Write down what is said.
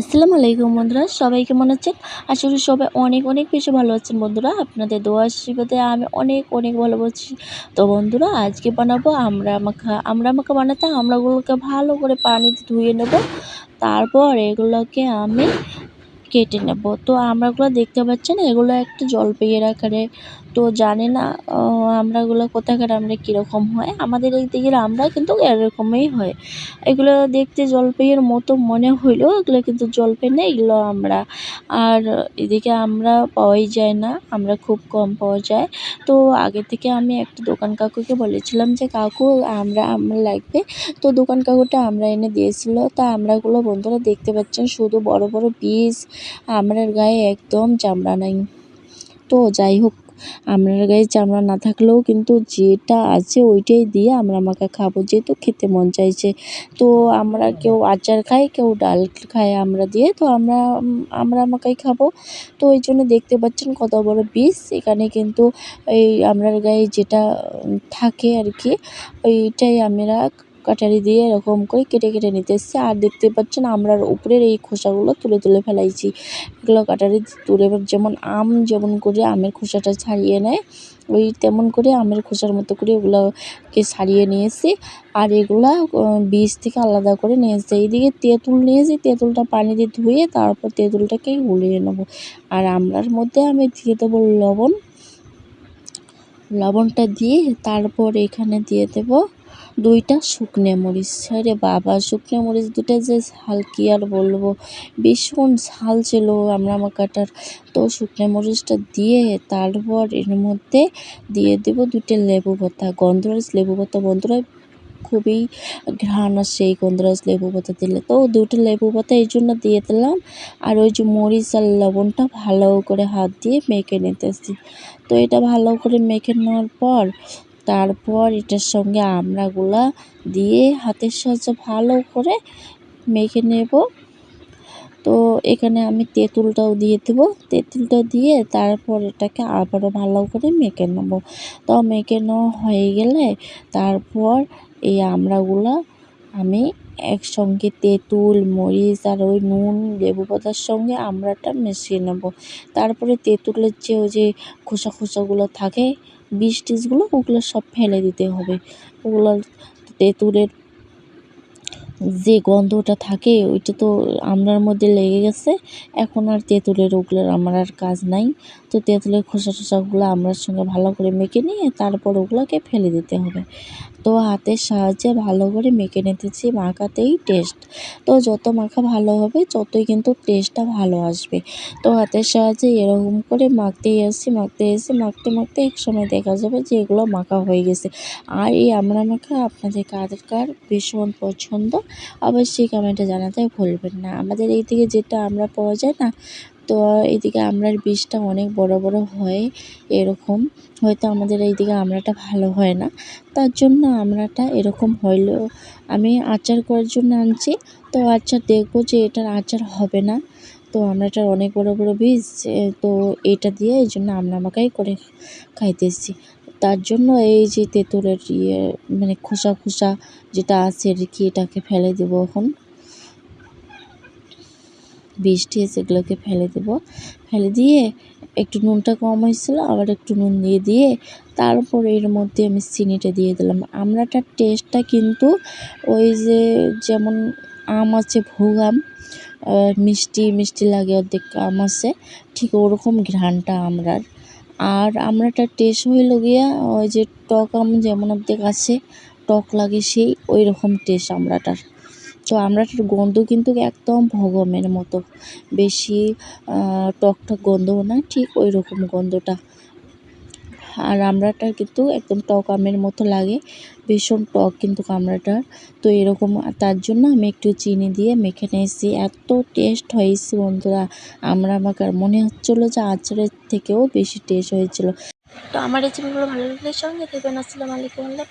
আসসালামু আলাইকুম বন্ধুরা, সবাই কেমন আছেন? করি সবাই অনেক অনেক বেশি ভালো আছেন বন্ধুরা। আপনাদের দোয়া আশীর্বাদে আমি অনেক অনেক ভালো আছি। তো বন্ধুরা, আজকে বানাবো আমরা মাখা আমরা মাখা বানাতে আমরাগুলোকে ভালো করে পানিতে ধুয়ে নেব। তারপর এগুলোকে আমি কেটে নেব। তো আমরাগুলো দেখতে পাচ্ছেন, এগুলো একটা জলপাইয়ের আকারে তো জানি না আমরাগুলো কোথাকার, আমরা কীরকম হয়? আমাদের এই দিকের আমরা কিন্তু এরকমই হয়। এগুলো দেখতে জলপাইয়ের মতো মনে হইলেও এগুলো কিন্তু জলপাই না এগুলো আমরা। আর এদিকে আমরা পাওয়াই যায় না, আমরা খুব কম পাওয়া যায়। তো আগে থেকে আমি একটা দোকান কাকুকে বলেছিলাম যে, কাকু, আমরা, আমার লাগবে। তো দোকান কাকুটা আমরা এনে দিয়েছিল। তা আমরাগুলো বন্ধুরা দেখতে পাচ্ছেন, শুধু বড় বড় পিস আমরার গায়ে একদম চামড়া নাই। তো যাই হোক আমরার গায়ে চামড়া না থাকলেও কিন্তু যেটা আছে ওইটাই দিয়ে আমরা মাখা খাব। যেহেতু খেতে মন চাইছে। তো আমরা কেউ আচার খাই, কেউ ডাল খাই আমরা দিয়ে। তো আমরা আমরা মাখাই খাব। তো ওই জন্য দেখতে পাচ্ছেন কত বড় পিস এখানে কিন্তু এই আমরার গায়ে যেটা থাকে আর কি ওইটাই আমরা কাটারি দিয়ে এরকম করে কেটে কেটে নিতে এসেছি। আর দেখতে পাচ্ছেন আমরার উপরের এই খোসাগুলো তুলে তুলে ফেলাইছি। এগুলো কাটারি তুলে যেমন আম যেমন করে আমের খোসাটা ছাড়িয়ে নেয়, ওই তেমন করে আমের খোসার মতো করে ওগুলোকে ছাড়িয়ে নিয়েছি আর এগুলা বীজ থেকে আলাদা করে নিয়ে এসেছি। এইদিকে তেঁতুল নিয়েছি তেঁতুলটা পানি দিয়ে ধুয়ে তারপর তেঁতুলটাকে গুলিয়ে নেব। আর আমরার মধ্যে আমি দিয়ে দেবো লবণ। লবণটা দিয়ে তারপর এখানে দিয়ে দেবো দুইটা শুকনো মরিচ। আরে বাবা, শুকনো মরিচ দুটো যে ঝাল, কী আর বলব? ভীষণ ঝাল ছিল আমরা কাটার। তো শুকনো মরিচটা দিয়ে তারপর এর মধ্যে দিয়ে দেব দুটো লেবু পাতা। গন্ধরাজ লেবু পাতা বন্ধুরা, খুবই ঘ্রাণ আসে এই গন্ধরাজ লেবু পাতা দিলে। তো দুটো লেবু পাতা এই জন্য দিয়ে দিলাম। আর ওই যে মরিচ আর লবণটা ভালো করে হাত দিয়ে মেখে নিতেছি। তো এটা ভালো করে মেখে নেওয়ার পর তারপর এটার সঙ্গে আমড়াগুলা দিয়ে হাতের সাহায্যে ভালো করে মেখে নেব। তো এখানে আমি তেঁতুলটাও দিয়ে দেবো। তেঁতুলটা দিয়ে তারপর এটাকে আবারও ভালো করে মেখে নেব। তো মেখে নেওয়া হয়ে গেলে তারপর এই আমড়াগুলো আমি একসঙ্গে তেঁতুল, মরিচ আর ওই নুন, লেবু পাতার সঙ্গে আমড়াটা মিশিয়ে নেব। তারপরে তেঁতুলের যে ওই যে খোসা খোসাগুলো থাকে বিষ টিজগুলো ওগুলো সব ফেলে দিতে হবে। ওগুলো তেঁতুলের যে গন্ধটা থাকে, ওইটা তো আমড়ার মধ্যে লেগে গেছে। এখন আর তেঁতুলের ওগুলোর আমার আর কাজ নাই। তো তেঁতুলের খোসা টোসাগুলো আমড়ার সঙ্গে ভালো করে মেখে নিয়ে তারপর ওগুলোকে ফেলে দিতে হবে। তো হাতের সাহায্যে ভালো করে মেখে নিতেছি, মাখাতেই টেস্ট তো যত মাখা ভালো হবে, ততই কিন্তু টেস্টটা ভালো আসবে। তো হাতের সাহায্যে এরকম করে মাখতেই আসছি মাখতে এসে মাখতে মাখতে এক সময় দেখা যাবে যে এগুলো মাখা হয়ে গেছে। আর এই আমরা মাখা আপনাদের কার কার ভীষণ পছন্দ অবশ্যই কমেন্টে জানাতে ভুলবেন না। আমাদের এই দিকে যেটা আমরা পাওয়া যায় না, তো এইদিকে আমরার বীজটা অনেক বড় বড় হয় এরকম। হয়তো আমাদের এইদিকে আমরাটা ভালো হয় না। তার জন্য আমরাটা এরকম হইলেও আমি আচার করার জন্য আনছি, তো আচার দেখব যে এটার আচার হবে না। তো আমরাটার অনেক বড় বড় বীজ তো এটা দিয়ে এই জন্য আমরা আমাকেই করে খাইতেছি। তার জন্য এই যে তেঁতুলের ইয়ে মানে খোসা খোসা যেটা আছে আর কি, এটাকে ফেলে দেবো এখন। বৃষ্টি সেগুলোকে ফেলে দেব। ফেলে দিয়ে একটু নুনটা কম হয়েছিল, আবার একটু নুন দিয়ে দিয়ে তারপর এর মধ্যে আমি চিনিটা দিয়ে দিলাম। আমড়াটার টেস্টটা কিন্তু ওই যে যেমন আম আছে, ভোগ আম মিষ্টি মিষ্টি লাগে অর্ধেক আম আছে, ঠিক ওরকম ঘ্রাণটা আমরার আর আমরা একটা টেস্ট হইল গিয়া, ওই যে টক আম যেমন আমাদের আছে টক লাগে সেই ওই রকম টেস্ট আমরাটার তো আমরাটার গন্ধ কিন্তু একদম ভগমের মতো। বেশি টক টক গন্ধও না, ঠিক ওই রকম গন্ধটা। আর আমড়াটা কিন্তু একদম টক আমের মতো লাগে, ভীষণ টক কিন্তু কামড়াটার তো এরকম তার জন্য আমি একটু চিনি দিয়ে মেখে নিয়েছি। এত টেস্ট হয়েছে বন্ধুরা, আমরা আমাকে মনে হচ্ছিল যে আচারের থেকেও বেশি টেস্ট হয়েছিল। তো আমার রেসিপিগুলো ভালো লাগলে সঙ্গে থাকবেন। আসসালামু আলাইকুম, আল্লাহ